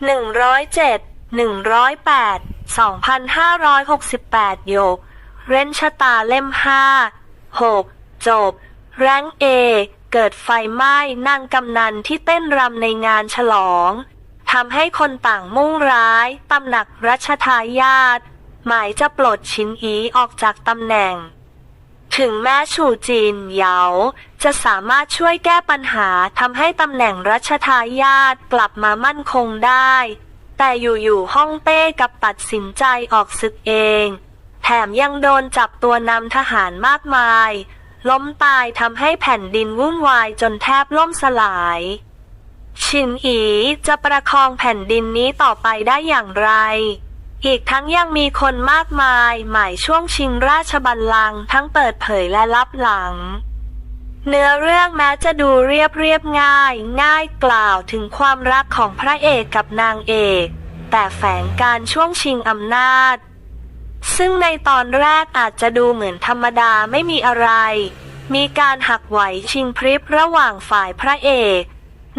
107 108 2,568 โยก เร้นชะตาเล่ม 5 6 จบ แรงเอ เกิดไฟไหม้นางกำนันที่เต้นรำในงานฉลองทำให้คนต่างมุ่งร้ายตำหนักรัชทายาทหมายจะปลดชินอีออกจากตำแหน่ง ถึงแม้ชูจีนเหยา จะสามารถช่วยแก้ปัญหาทำให้ตำแหน่งรัชทายาทกลับมามั่นคงได้ แต่อยู่ๆฮ่องเต้กับตัดสินใจออกศึกเอง แถมยังโดนจับตัวนำทหารมากมาย ล้มตายทำให้แผ่นดินวุ่นวายจนแทบล่มสลาย ชินอีจะประคองแผ่นดินนี้ต่อไปได้อย่างไรอีกทั้งยังมีคนมากมาย หมายช่วงชิงราชบัลลังก์ทั้งเปิดเผยและลับหลัง เนื้อเรื่องแม้จะดูเรียบเรียบง่าย ง่ายกล่าวถึงความรักของพระเอกกับนางเอก แต่แฝงการช่วงชิงอำนาจ ซึ่งในตอนแรกอาจจะดูเหมือนธรรมดาไม่มีอะไร มีการหักไหวชิงพริบระหว่างฝ่ายพระเอก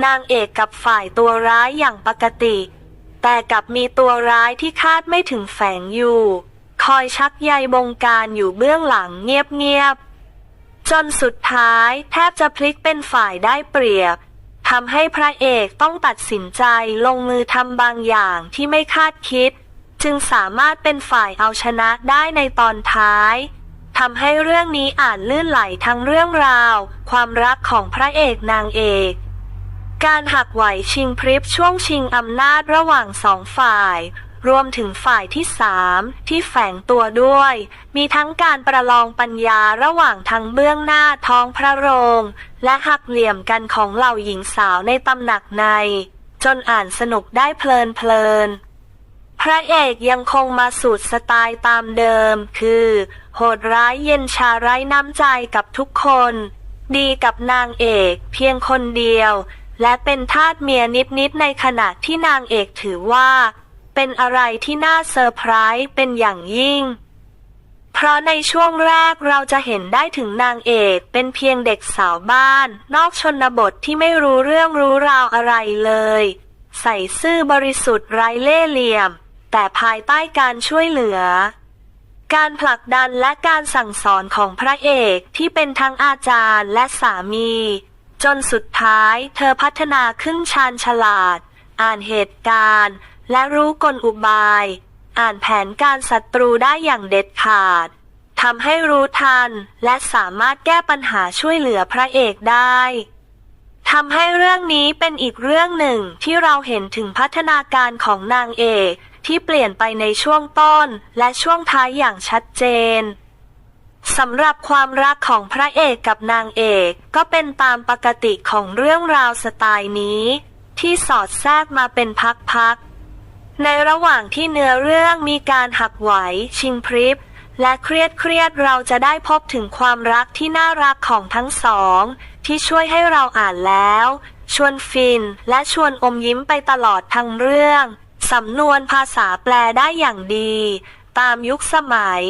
นางเอกกับฝ่ายตัวร้ายอย่างปกติ แต่กับมีตัวร้ายที่คาดไม่ถึงแฝงอยู่ คอยชักใยบงการอยู่เบื้องหลังเงียบๆ จนสุดท้ายแทบจะพลิกเป็นฝ่ายได้เปรียบทำให้พระเอกต้องตัดสินใจลงมือทำบางอย่างที่ไม่คาดคิด จึงสามารถเป็นฝ่ายเอาชนะได้ในตอนท้ายทำให้เรื่องนี้อ่านลื่นไหลทั้งเรื่องราว ความรักของพระเอกนางเอก การหักไหวชิงพริบช่วงชิงอำนาจระหว่างสองฝ่าย รวมถึงฝ่ายที่สามที่แฝงตัวด้วย มีทั้งการประลองปัญญาระหว่างทางเบื้องหน้าท้องพระโรง และหักเหลี่ยมกันของเหล่าหญิงสาวในตำหนักใน จนอ่านสนุกได้เพลินเพลินพระเอกยังคงมาสูตรสไตล์ตามเดิม คือ โหดร้ายเย็นชาไร้น้ำใจกับทุกคน ดีกับนางเอกเพียงคนเดียว และเป็นทาสเมียนิดๆในขณะที่นางเอกถือว่า เป็นอะไรที่น่าเซอร์ไพรส์เป็นอย่างยิ่ง เพราะในช่วงแรกเราจะเห็นได้ถึงนางเอกเป็นเพียงเด็กสาวบ้าน นอกชนบทที่ไม่รู้เรื่องรู้ราวอะไรเลย ใส่ซื่อบริสุทธิ์ไร้เล่ห์เหลี่ยม แต่ภายใต้การช่วยเหลือ การผลักดันและการสั่งสอนของพระเอกที่เป็นทั้งอาจารย์และสามี จนสุดท้ายเธอพัฒนาขึ้นชาญฉลาด อ่านเหตุการณ์ และรู้กลอุบาย อ่านแผนการศัตรูได้อย่างเด็ดขาดทำให้รู้ทัน และสามารถแก้ปัญหาช่วยเหลือพระเอกได้ทำให้เรื่องนี้เป็นอีกเรื่องหนึ่งที่เราเห็นถึงพัฒนาการของนางเอกที่เปลี่ยนไปในช่วงต้นและช่วงท้ายอย่างชัดเจนสำหรับความรักของพระเอกกับนางเอกก็เป็นตามปกติของเรื่องราวสไตล์นี้ ที่สอดแทรกมาเป็นพักๆ ในระหว่างที่เนื้อเรื่องมีการหักไหว ชิงพริบ และเครียดเครียดเราจะได้พบถึงความรักที่น่ารักของทั้งสอง ที่ช่วยให้เราอ่านแล้ว ชวนฟินและชวนอมยิ้มไปตลอดทั้งเรื่อง สำนวนภาษาแปลได้อย่างดี ตามยุคสมัย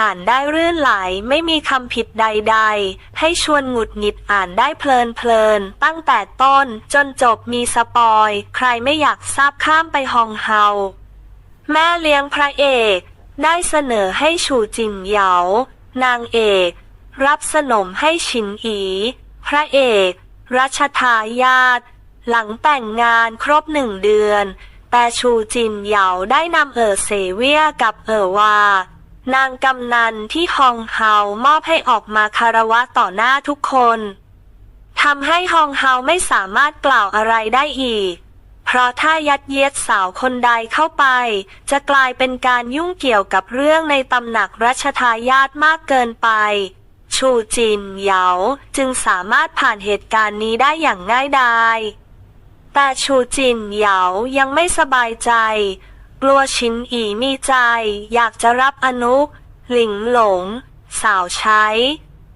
อ่านได้รื่นไหลไม่มีคำผิดใด ๆ ให้ชวนหงุดหงิดอ่านได้เพลินเพลินๆตั้งแต่ต้นจนจบมีสปอย ใครไม่อยากทราบข้ามไปฮองเฮา แม่เลี้ยงพระเอก ได้เสนอให้ชูจินเหยา นางเอก รับสนมให้ชินอี พระเอก รัชทายาทหลังแต่งงานครบหนึ่งเดือน แต่ชูจินเหยาได้นำเอ๋อเสเวียกับเอ๋อวา นางกำนันที่ฮองเฮามอบให้ออกมาคารวะต่อหน้าทุกคนทำให้ฮองเฮาไม่สามารถกล่าวอะไรได้อีก เพราะถ้ายัดเยียดสาวคนใดเข้าไป จะกลายเป็นการยุ่งเกี่ยวกับเรื่องในตำหนักรัชทายาทมากเกินไป ชูจินเหยาจึงสามารถผ่านเหตุการณ์นี้ได้อย่างง่ายดาย แต่ชูจินเหยายังไม่สบายใจ กลัวชินอีมีใจ อยากจะรับอนุหลิงหลง สาวใช้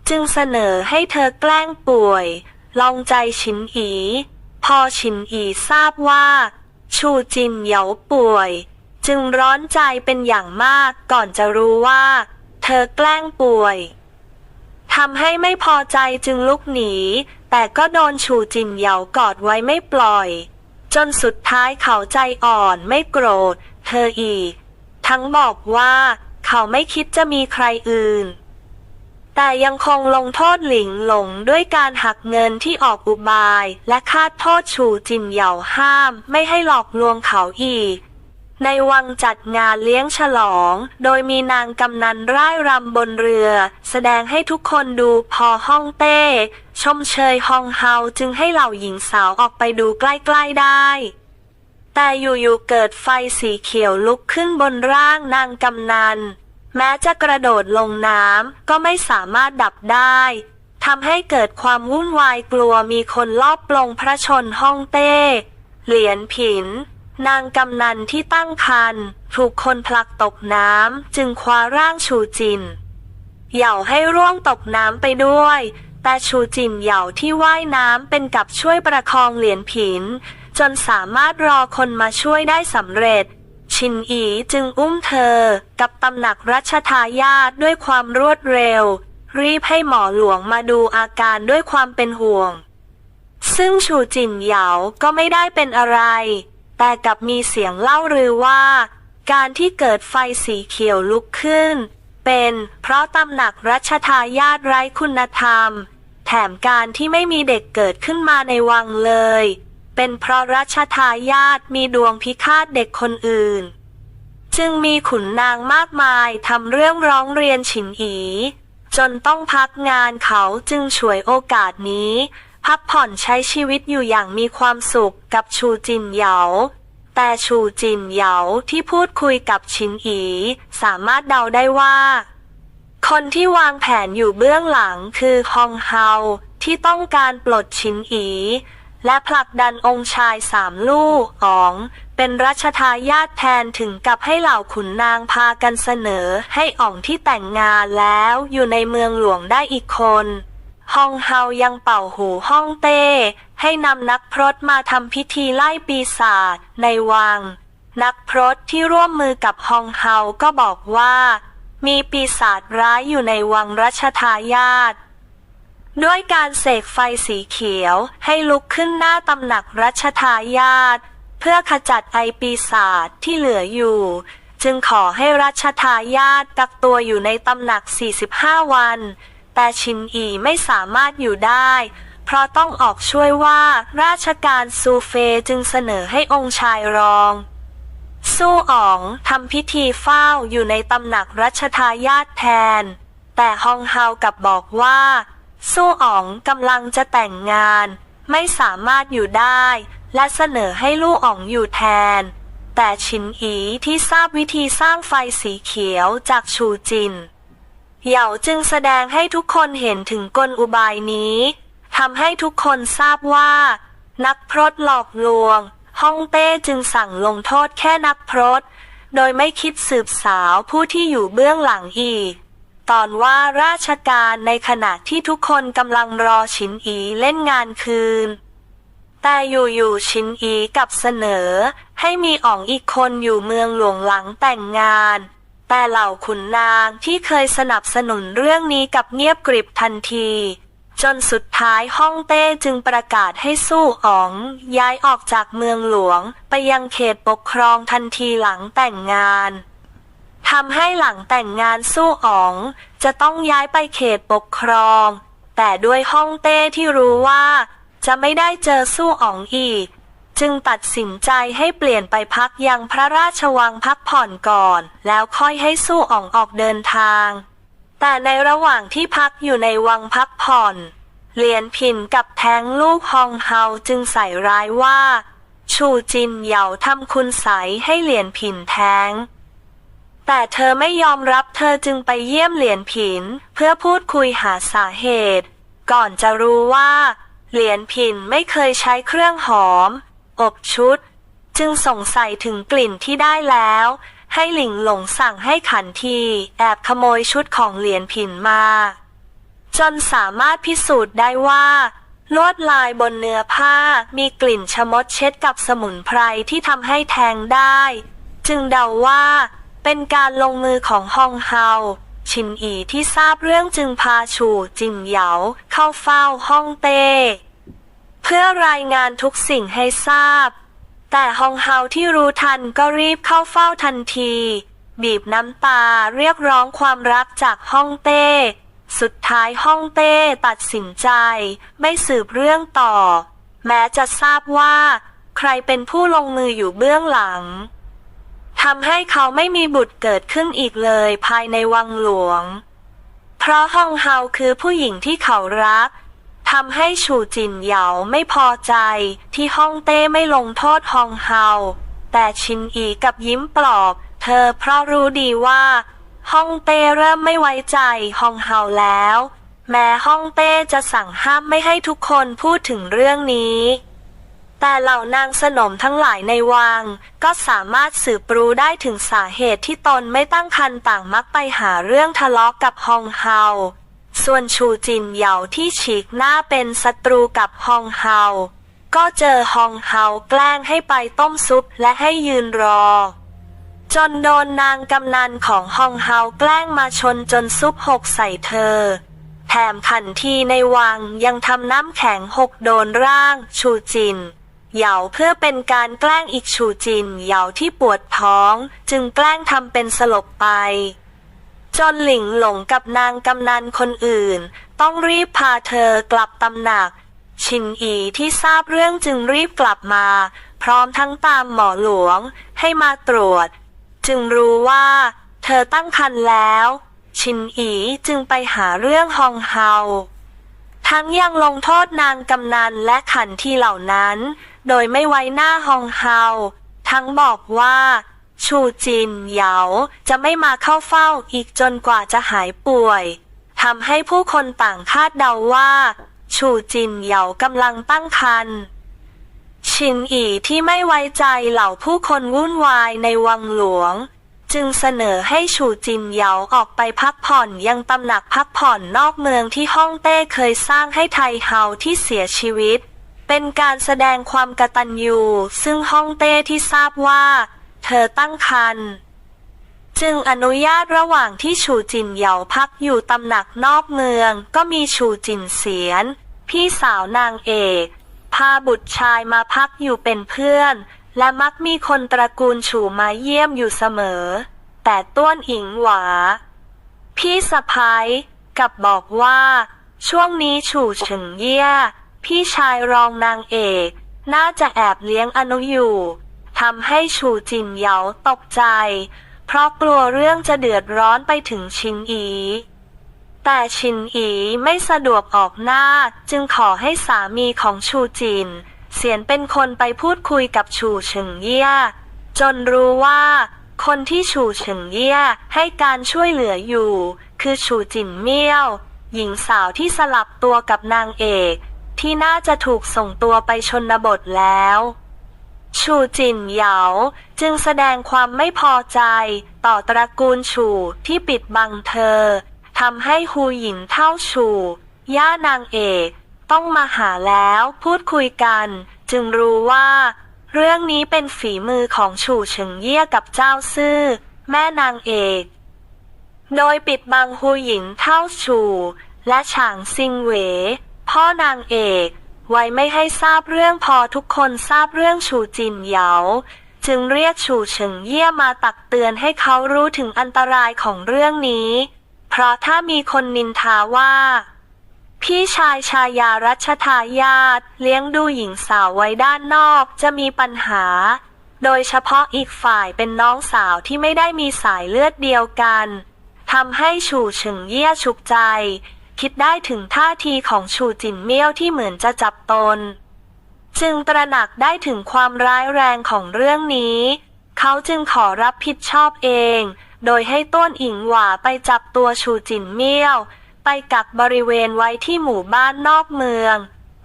จึงเสนอให้เธอแกล้งป่วย ลองใจชินอี พอชินอีทราบว่า ชูจินเหยาป่วย จึงร้อนใจเป็นอย่างมากก่อนจะรู้ว่า เธอแกล้งป่วยทำให้ไม่พอใจจึงลุกหนี แต่ก็โดนชูจินเหยากอดไว้ไม่ปล่อย จนสุดท้ายเขาใจอ่อนไม่โกรธ เธออีก ทั้งบอกว่าเขาไม่คิดจะมีใครอื่น แต่ยังคงลงโทษหลิงหลงด้วยการหักเงินที่ออกอุบาย และคาดโทษฉูจินเหย่าห้าม ไม่ให้หลอกลวงเขาอีกในวังจัดงานเลี้ยงฉลอง โดยมีนางกำนันร่ายรำบนเรือ แสดงให้ทุกคนดูพอห้องเต้ ชมเชยฮองเฮาจึงให้เหล่าหญิงสาวออกไปดูใกล้ ๆได้ แต่อยู่ๆเกิดไฟสีเขียวลุกขึ้นบนร่างนางกำนัน แม้จะกระโดดลงน้ำก็ไม่สามารถดับได้ทำให้เกิดความวุ่นวายกลัวมีคนลอบปลงพระชนห้องเต้ เหรียญผิน นางกำนันที่ตั้งครรภ์ถูกคนผลักตกน้ำจึงคว้าร่างชูจิน เหย่าให้ร่วงตกน้ำไปด้วย แต่ชูจินเหย่าที่ว่ายน้ำเป็นกับช่วยประคองเหรียญผิน จนสามารถรอคนมาช่วยได้สำเร็จ ชินอีจึงอุ้มเธอ กับตำหนักรัชทายาทด้วยความรวดเร็ว รีบให้หมอหลวงมาดูอาการด้วยความเป็นห่วง ซึ่งชูจินเหยาก็ไม่ได้เป็นอะไร แต่กลับมีเสียงเล่ารือว่า การที่เกิดไฟสีเขียวลุกขึ้น เป็นเพราะตำหนักรัชทายาทไร้คุณธรรม แถมการที่ไม่มีเด็กเกิดขึ้นมาในวังเลย เป็นเพราะรัชทายาทมีดวงพิฆาตเด็กคนอื่น จึงมีขุนนางมากมายทำเรื่องร้องเรียนฉินอี จนต้องพักงานเขาจึงฉวยโอกาสนี้ พักผ่อนใช้ชีวิตอยู่อย่างมีความสุขกับชูจินเหยาแต่ชูจินเหยาที่พูดคุยกับชินอีสามารถเดาได้ว่า คนที่วางแผนอยู่เบื้องหลังคือฮองเฮาที่ต้องการปลดชินอี และผลักดันองค์ชายสามลูกอ๋อง เป็นรัชทายาทแทนถึงกับให้เหล่าขุนนางพากันเสนอให้อ๋องที่แต่งงานแล้วอยู่ในเมืองหลวงได้อีกคนฮองเฮายังเป่าหูฮ่องเต้ ให้นำนักพรตมาทำพิธีไล่ปีศาจในวัง นักพรตที่ร่วมมือกับฮองเฮาก็บอกว่า มีปีศาจร้ายอยู่ในวังรัชทายาท ด้วยการเสกไฟสีเขียวให้ลุกขึ้นหน้าตำหนักรัชทายาทเพื่อขจัดไอปีศาจที่เหลืออยู่ จึงขอให้รัชทายาทกักตัวอยู่ในตำหนัก 45 วัน แต่ชินอีไม่สามารถอยู่ได้ เพราะต้องออกช่วยว่าราชการซูเฟจึงเสนอให้องค์ชายรอง สู้อ๋องทำพิธีเฝ้าอยู่ในตำหนักรัชทายาทแทน แต่ฮองเฮากับบอกว่า สู้อ๋องกำลังจะแต่งงาน ไม่สามารถอยู่ได้ และเสนอให้ลูกอ๋องอยู่แทน แต่ชินอีที่ทราบวิธีสร้างไฟสีเขียวจากชูจิน เหย่าจึงแสดงให้ทุกคนเห็นถึงกลอุบายนี้ทำให้ทุกคนทราบว่า นักพรตหลอกลวงฮ่องเต้จึงสั่งลงโทษแค่นักพรตโดยไม่คิดสืบสาวผู้ที่อยู่เบื้องหลังอีก ตอนว่าราชการในขณะที่ทุกคนกำลังรอชินอีเล่นงานคืน แต่อยู่ๆชินอีกับเสนอ ให้มีอ๋องอีกคนอยู่เมืองหลวงหลังแต่งงาน แต่เหล่าขุนนางที่เคยสนับสนุนเรื่องนี้กับเงียบกริบทันที จนสุดท้ายฮ่องเต้จึงประกาศให้สู้อ๋อง ย้ายออกจากเมืองหลวงไปยังเขตปกครองทันทีหลังแต่งงาน ทำให้หลังแต่งงานสู้อ๋อง จะต้องย้ายไปเขตปกครอง แต่ด้วยฮ่องเต้ที่รู้ว่า จะไม่ได้เจอสู้อ๋องอีก จึงตัดสินใจให้เปลี่ยนไปพักยังพระราชวังพักผ่อนก่อน แล้วค่อยให้สู้อ๋องออกเดินทาง แต่ในระหว่างที่พักอยู่ในวังพักผ่อนเหรียญผินกับแท้งลูกฮองเฮาจึงใส่ร้ายว่า ชูจินเหยาทำคุณใสให้เหรียญผินแท้ง แต่เธอไม่ยอมรับเธอจึงไปเยี่ยมเหรียญผิน เพื่อพูดคุยหาสาเหตุ ก่อนจะรู้ว่า เหรียญผินไม่เคยใช้เครื่องหอม อบชุด จึงสงสัยถึงกลิ่นที่ได้แล้ว ให้หลิงหลงสั่งให้ขันทีแอบขโมยชุดของเหรียญผินมา จนสามารถพิสูจน์ได้ว่าลวดลายบนเนื้อผ้ามีกลิ่นชะมดเช็ดกับสมุนไพรที่ทำให้แทงได้ จึงเดาว่า เป็นการลงมือของฮองเฮา ชินอีที่ทราบเรื่องจึงพาชูจินเหยาเข้าเฝ้าฮ่องเต้ เพื่อรายงานทุกสิ่งให้ทราบ แต่ฮองเฮาที่รู้ทันก็รีบเข้าเฝ้าทันที บีบน้ำตาเรียกร้องความรักจากฮ่องเต้ สุดท้ายฮ่องเต้ตัดสินใจ ไม่สืบเรื่องต่อ แม้จะทราบว่า ใครเป็นผู้ลงมืออยู่เบื้องหลัง ทำให้เขาไม่มีบุตรเกิดขึ้นอีกเลยภายในวังหลวง เพราะฮองเฮาคือผู้หญิงที่เขารักทำให้ฉูจินเหยาไม่พอใจที่ฮ่องเต้ไม่ลงโทษฮองเฮา แต่ชินอีกับยิ้มปลอบ เธอเพราะรู้ดีว่าฮ่องเต้เริ่มไม่ไว้ใจฮองเฮาแล้ว แม้ฮ่องเต้จะสั่งห้ามไม่ให้ทุกคนพูดถึงเรื่องนี้ แต่เหล่านางสนมทั้งหลายในวัง ก็สามารถสืบรู้ได้ถึงสาเหตุที่ตนไม่ตั้งคันต่างมักไปหาเรื่องทะเลาะกับฮองเฮา ส่วนชูจินเหยาที่ฉีกหน้าเป็นศัตรูกับฮองเฮา ก็เจอฮองเฮาแกล้งให้ไปต้มซุปและให้ยืนรอ จนโดนนางกำนันของฮองเฮาแกล้งมาชนจนซุปหกใส่เธอแถมขันทีในวังยังทำน้ำแข็งหกโดนร่าง ชูจิน เหยาเพื่อเป็นการแกล้งอีกชูจินเหยาที่ปวดท้อง จึงแกล้งทำเป็นสลบไป จนหลิงหลงกับนางกำนันคนอื่น ต้องรีบพาเธอกลับตำหนัก ชินอีที่ทราบเรื่องจึงรีบกลับมา พร้อมทั้งตามหมอหลวงให้มาตรวจ จึงรู้ว่า เธอตั้งครรภ์แล้ว ชินอีจึงไปหาเรื่องฮองเฮาทั้งยังลงโทษนางกำนันและขันทีเหล่านั้น โดยไม่ไว้หน้าฮองเฮา ทั้งบอกว่า ชูจินเหยาจะไม่มาเข้าเฝ้าอีกจนกว่าจะหายป่วยทำให้ผู้คนต่างคาดเดาว่า ชูจินเหยากำลังตั้งครรภ์ชินอีที่ไม่ไว้ใจเหล่าผู้คนวุ่นวายในวังหลวง จึงเสนอให้ชูจินเหยาออกไปพักผ่อนยังตำหนักพักผ่อนนอกเมืองที่ฮ่องเต้เคยสร้างให้ไทเฮาที่เสียชีวิต เป็นการแสดงความกตัญญูซึ่งฮ่องเต้ที่ทราบว่า เธอตั้งครรภ์จึงอนุญาตระหว่างที่ชูจินเหยาพักอยู่ตำหนักนอกเมือง ก็มีชูจินเสียน พี่สาวนางเอก พาบุตรชายมาพักอยู่เป็นเพื่อน และมักมีคนตระกูลฉูมาเยี่ยมอยู่เสมอ แต่ต้วนอิงหวา พี่สะพ้ายกับบอกว่า ช่วงนี้ฉูเฉิงเยี่ย พี่ชายรองนางเอก น่าจะแอบเลี้ยงอนุอยู่ทำให้ฉูจินเหยาตกใจ เพราะกลัวเรื่องจะเดือดร้อนไปถึงชินอี แต่ชินอีไม่สะดวกออกหน้าจึงขอให้สามีของชูจิน เสียนเป็นคนไปพูดคุยกับชูเฉิงเยี่ยจนรู้ว่าคนที่ชูเฉิงเยี่ยให้การช่วยเหลืออยู่ คือชูจินเมี่ยว หญิงสาวที่สลับตัวกับนางเอก ที่น่าจะถูกส่งตัวไปชนบทแล้ว ชูจินเหยาจึงแสดงความไม่พอใจต่อตระกูลชูที่ปิดบังเธอทำให้ฮูหยินเท่าชู ย่านางเอกต้องมาหาแล้วพูดคุยกัน จึงรู้ว่า เรื่องนี้เป็นฝีมือของฉู่เฉิงเยี่ยกับเจ้าซื่อ แม่นางเอก โดยปิดบังฮูหยินเท่าชู และฉางซิงเหว พ่อนางเอก ไว้ไม่ให้ทราบเรื่องพอทุกคนทราบเรื่องฉูจินเหยาจึงเรียกฉูเฉิงเยี่ยมาตักเตือนให้เขารู้ถึงอันตรายของเรื่องนี้ เพราะถ้ามีคนนินทาว่า พี่ชายชายารัชทายาทเลี้ยงดูหญิงสาวไว้ด้านนอกจะมีปัญหา โดยเฉพาะอีกฝ่ายเป็นน้องสาวที่ไม่ได้มีสายเลือดเดียวกันทำให้ฉูเฉิงเยี่ยฉุกใจ คิดได้ถึงท่าทีของฉูจินเมี่ยวที่เหมือนจะจับตน จึงตระหนักได้ถึงความร้ายแรงของเรื่องนี้ เขาจึงขอรับผิดชอบเอง โดยให้ต้นอิงหว่าไปจับตัวชูจินเมี่ยว ไปกักบริเวณไว้ที่หมู่บ้านนอกเมือง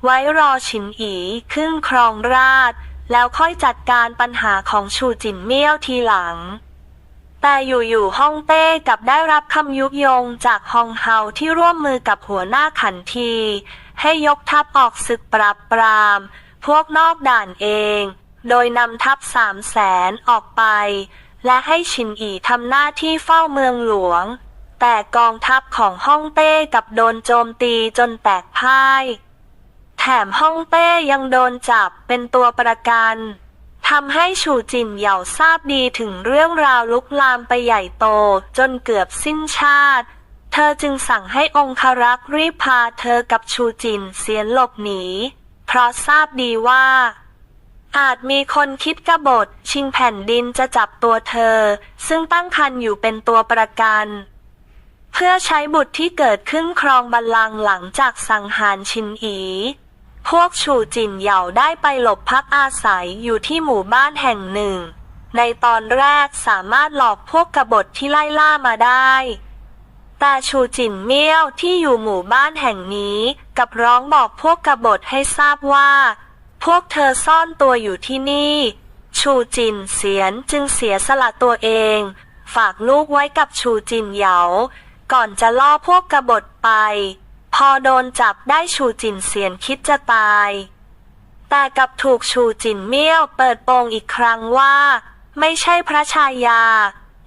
ไว้รอฉินอีขึ้นครองราชแล้วค่อยจัดการปัญหาของชูจินเมี่ยวทีหลัง แต่อยู่ๆฮ่องเต้กับได้รับคำยุยงจากฮองเฮาที่ร่วมมือกับหัวหน้าขันที ให้ยกทัพออกศึกปราบปราม พวกนอกด่านเอง โดยนำทัพสามแสนออกไป และให้ชินอีทำหน้าที่เฝ้าเมืองหลวง แต่กองทัพของฮ่องเต้กับโดนโจมตีจนแตกพ่าย แถมฮ่องเต้ยังโดนจับเป็นตัวประกัน ทำให้ฉูจินเหย่าทราบดีถึงเรื่องราวลุกลามไปใหญ่โตจนเกือบสิ้นชาติ เธอจึงสั่งให้องครักษ์รีบพาเธอกับชูจินเสียนหลบหนี เพราะทราบดีว่า อาจมีคนคิดกบฏชิงแผ่นดินจะจับตัวเธอ ซึ่งตั้งครรภ์อยู่เป็นตัวประกัน เพื่อใช้บุตรที่เกิดขึ้นครองบัลลังก์หลังจากสังหารชินอี พวกชูจินเหย่าได้ไปหลบพักอาศัยอยู่ที่หมู่บ้านแห่งหนึ่ง ในตอนแรกสามารถหลอกพวกกบฏที่ไล่ล่ามาได้ แต่ชูจินเมี่ยวที่อยู่หมู่บ้านแห่งนี้กับร้องบอกพวกกบฏให้ทราบว่า พวกเธอซ่อนตัวอยู่ที่นี่ ชูจินเสียนจึงเสียสละตัวเอง ฝากลูกไว้กับชูจินเหยา ก่อนจะล่อพวกกบฏไป พอโดนจับได้ชูจินเสียนคิดจะตาย แต่กับถูกชูจินเมี่ยวเปิดโปงอีกครั้งว่า ไม่ใช่พระชายา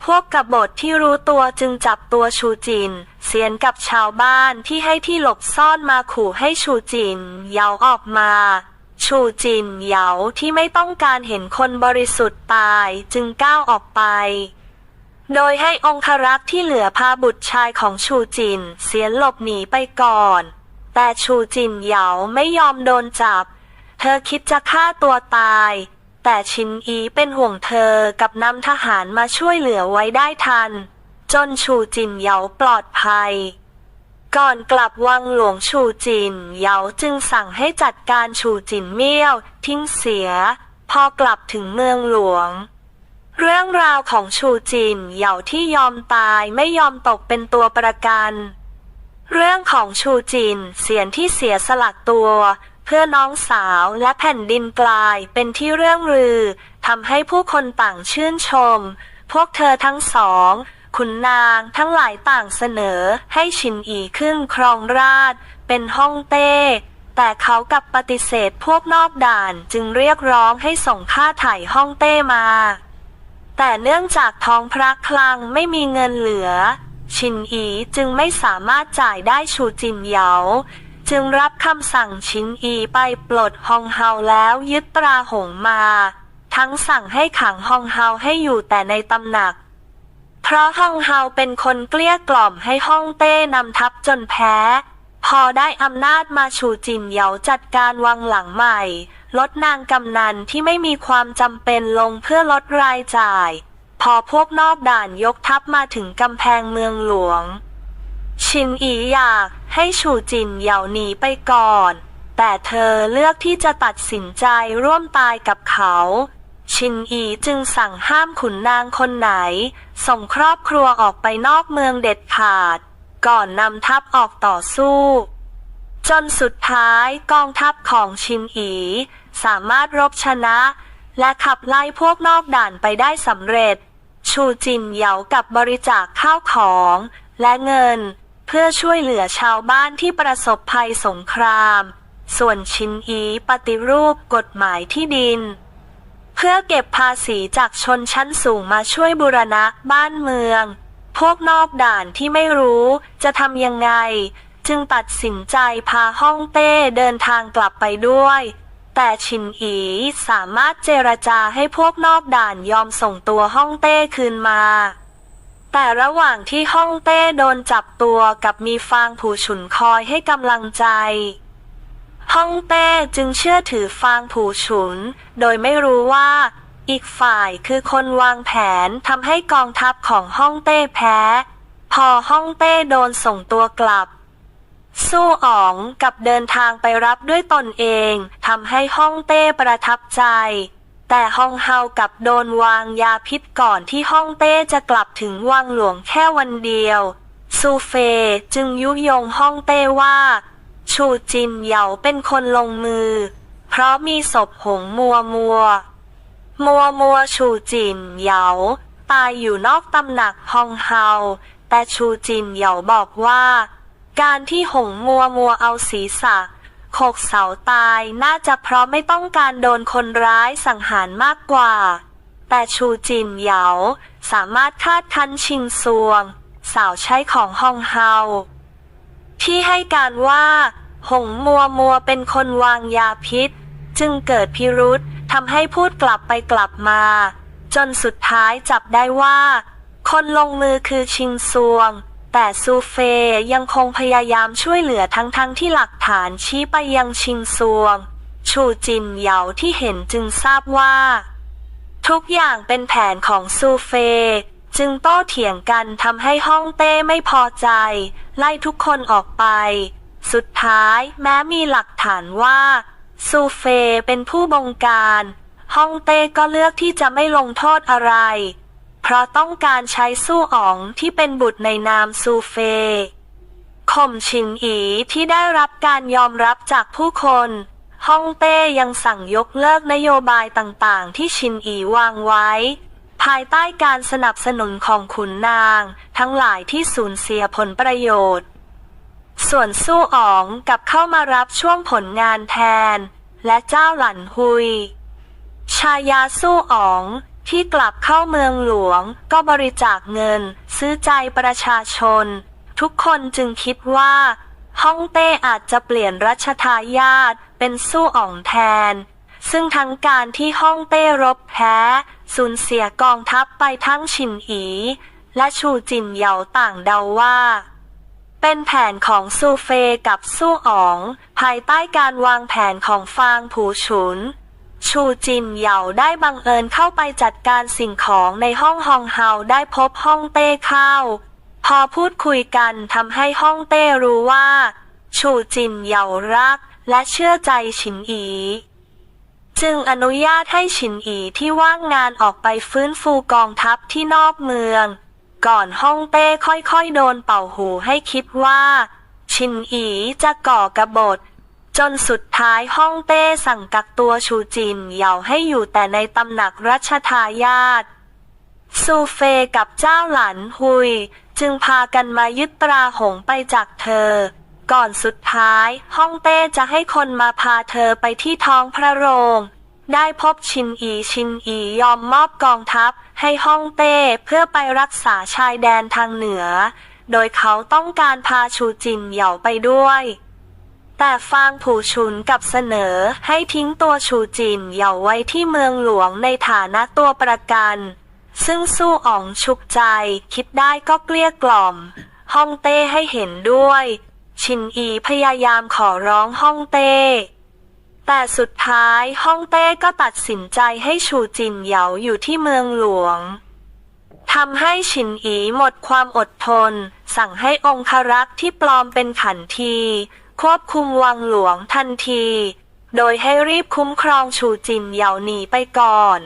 พวกกบฏที่รู้ตัวจึงจับตัวชูจิน เสียนกับชาวบ้านที่ให้ที่หลบซ่อนมาขู่ให้ชูจินเหยาออกมา ชูจินเหยาที่ไม่ต้องการเห็นคนบริสุทธิ์ตายจึงก้าวออกไป โดยให้องครักษ์ที่เหลือพาบุตรชายของชูจิน เสียหลบหนีไปก่อน แต่ชูจินเหยาไม่ยอมโดนจับ เธอคิดจะฆ่าตัวตาย แต่ชินอีเป็นห่วงเธอกับนำทหารมาช่วยเหลือไว้ได้ทัน จนชูจินเหยาปลอดภัย ก่อนกลับวังหลวงชูจินเหยาจึงสั่งให้จัดการชูจินเมี่ยวทิ้งเสีย พอกลับถึงเมืองหลวง เรื่องราวของชูจินเหยาที่ยอมตายไม่ยอมตกเป็นตัวประกัน เรื่องของชูจินเสียนที่เสียสลักตัว เพื่อน้องสาวและแผ่นดินกลายเป็นที่เรื่องลือทำให้ผู้คนต่างชื่นชม พวกเธอทั้งสองขุนนางทั้งหลายต่างเสนอให้ชินอีขึ้นครองราช เป็นฮ่องเต้ แต่เขากับปฏิเสธพวกนอกด่านจึงเรียกร้องให้ส่งค่าไถ่ฮ่องเต้มา แต่เนื่องจากท้องพระคลังไม่มีเงินเหลือ ชินอีจึงไม่สามารถจ่ายได้ชูจินเหยา จึงรับคำสั่งชินอีไปปลดฮองเฮาแล้วยึดตราหงมา ทั้งสั่งให้ขังฮองเฮาให้อยู่แต่ในตำหนัก เพราะฮองเฮาเป็นคนเกลี้ยกล่อมให้ฮ่องเต้นำทัพจนแพ้ พอได้อำนาจมาชูจินเหยาจัดการวังหลังใหม่ ลดนางกำนันที่ไม่มีความจำเป็นลงเพื่อลดรายจ่าย พอพวกนอกด่านยกทัพมาถึงกำแพงเมืองหลวง ชินอีอยากให้ชูจินเหยาหนีไปก่อน แต่เธอเลือกที่จะตัดสินใจร่วมตายกับเขา ชินอีจึงสั่งห้ามขุนนางคนไหน ส่งครอบครัวออกไปนอกเมืองเด็ดขาด ก่อนนำทัพออกต่อสู้ จนสุดท้ายกองทัพของชินอี สามารถรบชนะ และขับไล่พวกนอกด่านไปได้สำเร็จ ชูจินเหยากับบริจาคข้าวของ และเงิน เพื่อช่วยเหลือชาวบ้านที่ประสบภัยสงคราม ส่วนชินอีปฏิรูปกฎหมายที่ดิน เพื่อเก็บภาษีจากชนชั้นสูงมาช่วยบูรณะบ้านเมือง พวกนอกด่านที่ไม่รู้จะทำยังไง จึงตัดสินใจพาฮ่องเต้เดินทางกลับไปด้วย แต่ชินอีสามารถเจรจาให้พวกนอกด่านยอมส่งตัวฮ่องเต้คืนมา แต่ระหว่างที่ฮ่องเต้โดนจับตัวกับมีฟางผูฉุนคอยให้กำลังใจฮ่องเต้จึงเชื่อถือฟางผูฉุน โดยไม่รู้ว่า อีกฝ่ายคือคนวางแผนทำให้กองทัพของฮ่องเต้แพ้ พอฮ่องเต้โดนส่งตัวกลับ สู้อ๋องกับเดินทางไปรับด้วยตนเองทำให้ฮ่องเต้ประทับใจ แต่ฮ่องเฮากับโดนวางยาพิษก่อนที่ฮ่องเต้จะกลับถึงวังหลวงแค่วันเดียว ซูเฟจึงยุยงฮ่องเต้ว่า ชูจินเหยาเป็นคนลงมือ เพราะมีศพหงมัวมัว มัวมัวชูจินเหยาตายอยู่นอกตำหนักฮองเฮาแต่ชูจินเหยาบอกว่า การที่หงมัวมัวเอาศีรษะโขกเสาตายน่าจะเพราะไม่ต้องการโดนคนร้ายสังหารมากกว่า แต่ชูจินเหยาสามารถคาดคันชิงซวง สาวใช้ของฮองเฮาที่ให้การว่า หงมัวมัวเป็นคนวางยาพิษ จึงเกิดพิรุษทำให้พูดกลับไปกลับมา จนสุดท้ายจับได้ว่า คนลงมือคือชิงซวง แต่ซูเฟยังคงพยายามช่วยเหลือทั้งๆทที่หลักฐานชี้ไปยังชิงซวง ชูจินเหยาที่เห็นจึงทราบว่า ทุกอย่างเป็นแผนของซูเฟจึงโต้เถียงกันทำให้ฮ่องเต้ไม่พอใจ ไล่ทุกคนออกไป สุดท้ายแม้มีหลักฐานว่า ซูเฟเป็นผู้บงการฮ่องเต้ก็เลือกที่จะไม่ลงโทษอะไร เพราะต้องการใช้สู้อ๋องที่เป็นบุตรในนามซูเฟข่มฉินอีที่ได้รับการยอมรับจากผู้คนฮ่องเต้ยังสั่งยกเลิกนโยบายต่างๆ ที่ชินอีวางไว้ ภายใต้การสนับสนุนของขุนนาง ทั้งหลายที่สูญเสียผลประโยชน์ ส่วนสู้อ๋องกับเข้ามารับช่วงผลงานแทน และเจ้าหลันฮุย ชายาสู้อ๋อง ที่กลับเข้าเมืองหลวง ก็บริจาคเงิน ซื้อใจประชาชน ทุกคนจึงคิดว่าฮ่องเต้อาจจะเปลี่ยนรัชทายาทเป็นสู้อ๋องแทน ซึ่งทั้งการที่ฮ่องเต้รบแพ้สูญเสียกองทัพไปทั้งชินอี และชูจินเหยาต่างเดาว่า เป็นแผนของซูเฟกับสู้อ๋อง ภายใต้การวางแผนของฟางผูฉุน ชูจินเหยาได้บังเอิญเข้าไปจัดการสิ่งของในห้องฮองเฮาได้พบห้องเต้เข้า พอพูดคุยกันทำให้ห้องเต้รู้ว่า ชูจินเหยารักและเชื่อใจฉินอี จึงอนุญาตให้ฉินอีที่ว่างงานออกไปฟื้นฟูกองทัพที่นอกเมือง ก่อนฮ่องเต้ค่อยๆโดนเป่าหูให้คิดว่า ชินอีจะก่อกระบฏ จนสุดท้ายฮ่องเต้สั่งกักตัวชูจินเหยาให้อยู่แต่ในตำหนักรัชทายาทซูเฟกับเจ้าหลันฮุย จึงพากันมายึดตราหงไปจากเธอ ก่อนสุดท้ายฮ่องเต้จะให้คนมาพาเธอไปที่ท้องพระโรง ได้พบชินอีชินอียอมมอบกองทัพ ให้ฮ่องเต้เพื่อไปรักษาชายแดนทางเหนือ โดยเขาต้องการพาชูจินเหยาไปด้วย แต่ฟางผูชุนกับเสนอให้ทิ้งตัวชูจินเหยาไว้ที่เมืองหลวงในฐานะตัวประกัน ซึ่งสู้อ๋องชุกใจคิดได้ก็เกลี้ยกล่อมฮ่องเต้ให้เห็นด้วย ชินอีพยายามขอร้องฮ่องเต้แต่สุดท้ายฮ่องเต้ก็ตัดสินใจให้ชูจินเหยาอยู่ที่เมืองหลวงทำให้ฉินอีหมดความอดทน สั่งให้องครักษ์ที่ปลอมเป็นขันที ควบคุมวังหลวงทันที โดยให้รีบคุ้มครองชูจินเหยาหนีไปก่อน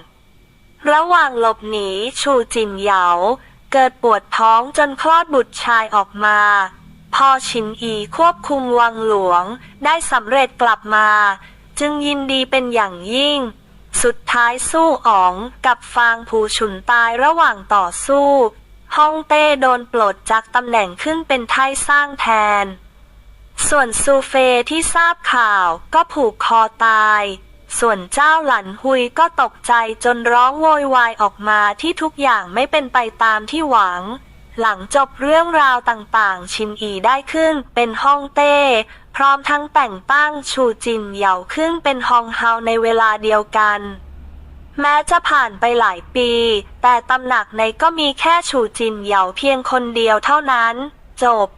ระหว่างหลบหนีชูจินเหยา เกิดปวดท้องจนคลอดบุตรชายออกมาพอชินอีควบคุมวังหลวงได้สำเร็จกลับมา จึงยินดีเป็นอย่างยิ่ง สุดท้ายสู้อ๋องกับฟางผูฉุนตายระหว่างต่อสู้ฮ่องเต้โดนปลดจากตำแหน่งขึ้นเป็นไทสร้างแทน ส่วนซูเฟที่ทราบข่าวก็ผูกคอตาย ส่วนเจ้าหลันฮุยก็ตกใจจนร้องโวยวายออกมาที่ทุกอย่างไม่เป็นไปตามที่หวัง หลังจบเรื่องราวต่างๆ ชินอีได้ขึ้นเป็นฮ่องเต้ พร้อมทั้งแต่งตั้งชูจินเหยาขึ้นเป็นฮองเฮาในเวลาเดียวกันแม้จะผ่านไปหลายปี แต่ตำหนักในก็มีแค่ชูจินเหยาเพียงคนเดียวเท่านั้น จบ